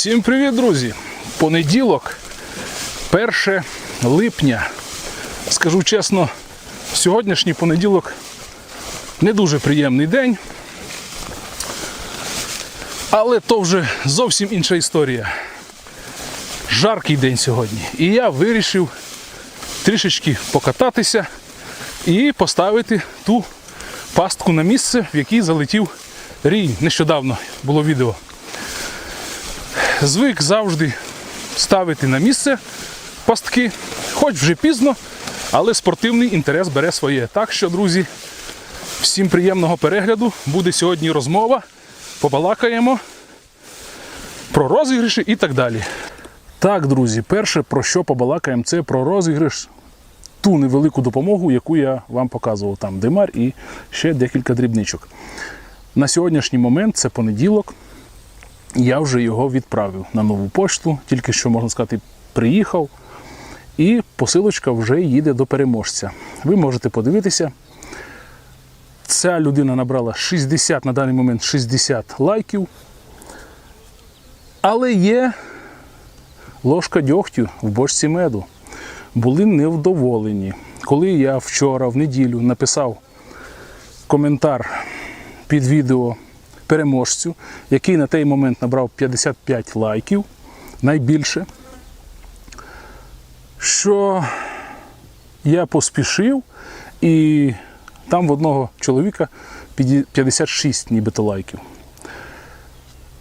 Всім привіт, друзі! Понеділок, 1 липня. Скажу чесно, сьогоднішній понеділок не дуже приємний день. Але то вже зовсім інша історія. Жаркий день сьогодні. І я вирішив трішечки покататися і поставити ту пастку на місце, в якій залетів рій. Нещодавно було відео звик завжди ставити на місце пастки, хоч вже пізно, але спортивний інтерес бере своє. Так що, друзі, всім приємного перегляду. Буде сьогодні розмова. Побалакаємо про розіграші і так далі. Так, друзі, перше, про що побалакаємо, це про розіграш. Ту невелику допомогу, яку я вам показував. Там димар і ще декілька дрібничок. На сьогоднішній момент це понеділок. Я вже його відправив на нову пошту, тільки що, можна сказати, приїхав. І посилочка вже їде до переможця. Ви можете подивитися. Ця людина набрала 60 на даний момент 60 лайків. Але є ложка дьогтю в бочці меду. Були невдоволені. Коли я вчора, в неділю, написав коментар під відео переможцю, який на той момент набрав 55 лайків, найбільше, що я поспішив, і там в одного чоловіка 56 нібито лайків.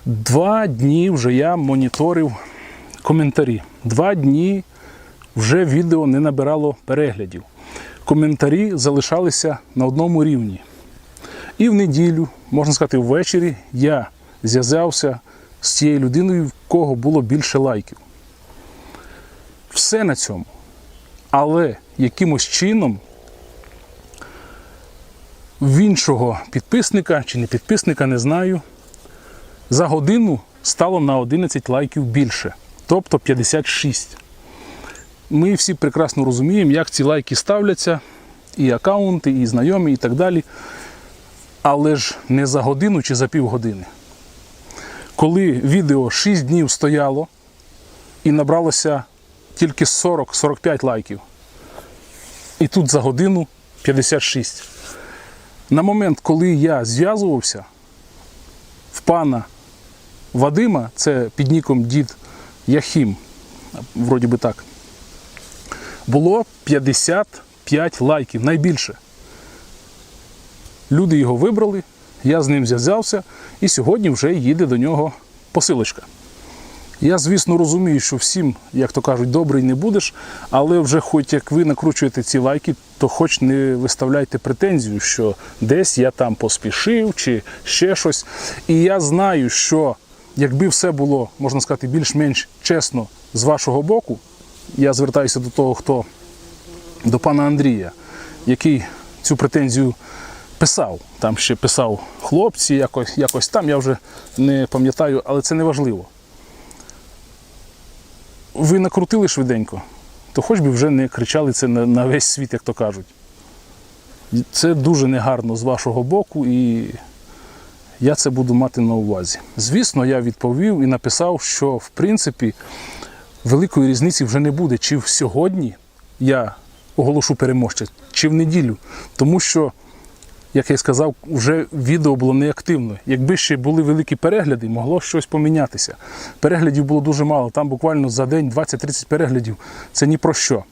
Два дні вже я моніторив коментарі. Два дні вже відео не набирало переглядів. Коментарі залишалися на одному рівні. І в неділю, можна сказати, ввечері я зв'язався з цією людиною, в кого було більше лайків. Все на цьому. Але якимось чином в іншого підписника чи не підписника, не знаю, за годину стало на 11 лайків більше, тобто 56. Ми всі прекрасно розуміємо, як ці лайки ставляться, і аккаунти, і знайомі, і так далі але ж не за годину чи за півгодини. Коли відео 6 днів стояло і набралося тільки 40-45 лайків, і тут за годину 56. На момент, коли я зв'язувався, в пана Вадима, це під ніком дід Яхім, вроді би так, було 55 лайків найбільше. Люди його вибрали, я з ним зв'язався, і сьогодні вже їде до нього посилочка. Я, звісно, розумію, що всім, як то кажуть, добрий не будеш, але вже хоч як ви накручуєте ці лайки, то хоч не виставляйте претензію, що десь я там поспішив чи ще щось. І я знаю, що якби все було, можна сказати, більш-менш чесно з вашого боку, я звертаюся до того, хто до пана Андрія, який цю претензію писав. Там ще писав хлопці, якось, якось там, я вже не пам'ятаю, але це не важливо. Ви накрутили швиденько, то хоч би вже не кричали це на, на весь світ, як то кажуть. Це дуже негарно з вашого боку, і я це буду мати на увазі. Звісно, я відповів і написав, що в принципі великої різниці вже не буде, чи сьогодні я оголошу переможця, чи в неділю. Тому що як я сказав, вже відео було неактивно. Якби ще були великі перегляди, могло щось помінятися. Переглядів було дуже мало. Там буквально за день 20-30 переглядів. Це ні про що.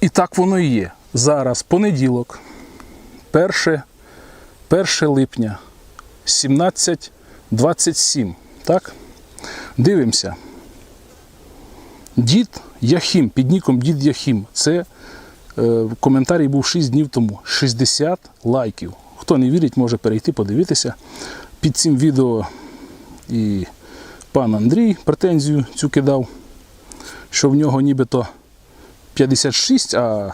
І так воно і є. Зараз понеділок, 1, 1 липня, 17.27. Так? Дивимося. Дід Яхім, під ніком Дід Яхім. Це коментарій був 6 днів тому. 60 лайків. Хто не вірить, може перейти, подивитися. Під цим відео і пан Андрій претензію цю кидав, що в нього нібито 56, а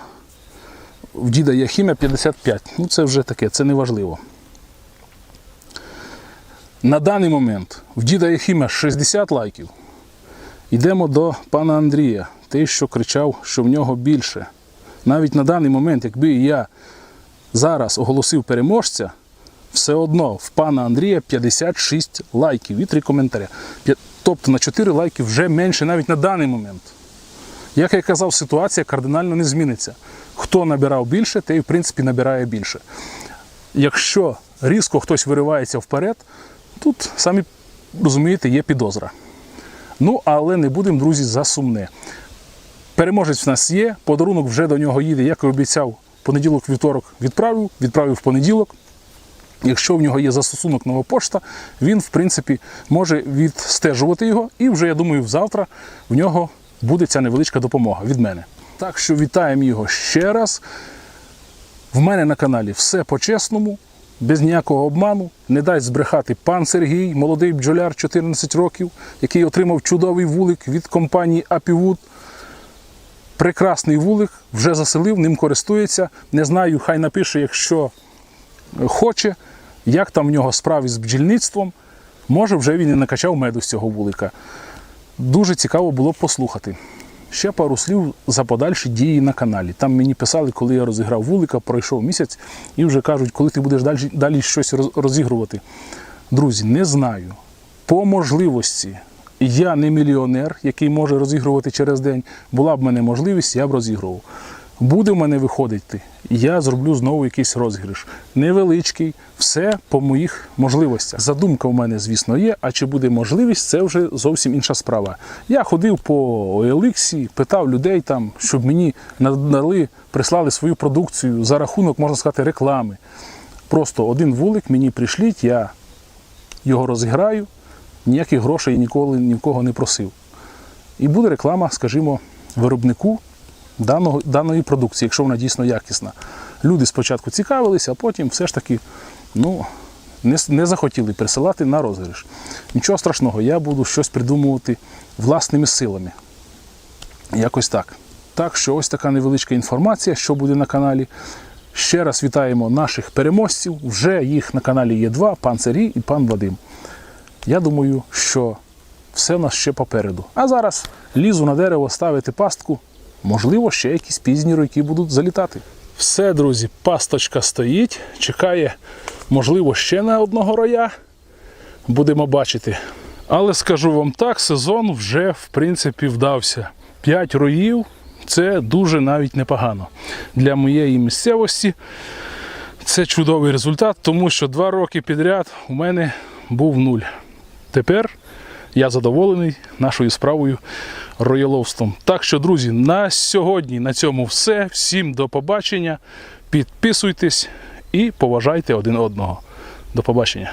в діда Яхімя 55. Ну це вже таке, це не важливо. На даний момент в діда Яхіма 60 лайків. Йдемо до пана Андрія, той, що кричав, що в нього більше. Навіть на даний момент, якби я зараз оголосив переможця, все одно в пана Андрія 56 лайків і 3 коментаря. Тобто на 4 лайки вже менше навіть на даний момент. Як я казав, ситуація кардинально не зміниться. Хто набирав більше, той в принципі набирає більше. Якщо різко хтось виривається вперед, тут самі розумієте, є підозра. Ну, але не будемо, друзі, за сумне. Переможець в нас є, подарунок вже до нього їде, як і обіцяв, понеділок, вівторок відправив, відправив в понеділок. Якщо в нього є застосунок нова пошта, він, в принципі, може відстежувати його, і вже, я думаю, завтра в нього буде ця невеличка допомога від мене. Так що вітаємо його ще раз. В мене на каналі все по-чесному, без ніякого обману. Не дасть збрехати пан Сергій, молодий бджоляр 14 років, який отримав чудовий вулик від компанії Апівуд. Прекрасний вулик, вже заселив, ним користується. Не знаю, хай напише, якщо хоче, як там в нього справи з бджільництвом. Може, вже він і накачав меду з цього вулика. Дуже цікаво було б послухати. Ще пару слів за подальші дії на каналі. Там мені писали, коли я розіграв вулика, пройшов місяць, і вже кажуть, коли ти будеш далі, далі щось розігрувати. Друзі, не знаю. По можливості, я не мільйонер, який може розігрувати через день. Була б в мене можливість, я б розігрував. Буде в мене виходити, я зроблю знову якийсь розіграш. Невеличкий, все по моїх можливостях. Задумка в мене, звісно, є, а чи буде можливість, це вже зовсім інша справа. Я ходив по OLX, питав людей там, щоб мені надали, прислали свою продукцію за рахунок, можна сказати, реклами. Просто один вулик мені прийшліть, я його розіграю, ніяких грошей ніколи ні в кого не просив. І буде реклама, скажімо, виробнику даного, даної продукції, якщо вона дійсно якісна. Люди спочатку цікавилися, а потім все ж таки ну, не, не захотіли присилати на розіграш. Нічого страшного, я буду щось придумувати власними силами. Якось так. Так що ось така невеличка інформація, що буде на каналі. Ще раз вітаємо наших переможців. Вже їх на каналі є два: пан Сергій і пан Вадим. Я думаю, що все в нас ще попереду. А зараз лізу на дерево ставити пастку. Можливо, ще якісь пізні ройки будуть залітати. Все, друзі, пасточка стоїть, чекає, можливо, ще на одного роя. Будемо бачити. Але скажу вам так, сезон вже в принципі вдався. П'ять роїв це дуже навіть непогано. Для моєї місцевості це чудовий результат, тому що два роки підряд у мене був нуль. Тепер я задоволений нашою справою рояловством. Так що, друзі, на сьогодні на цьому все. Всім до побачення. Підписуйтесь і поважайте один одного. До побачення.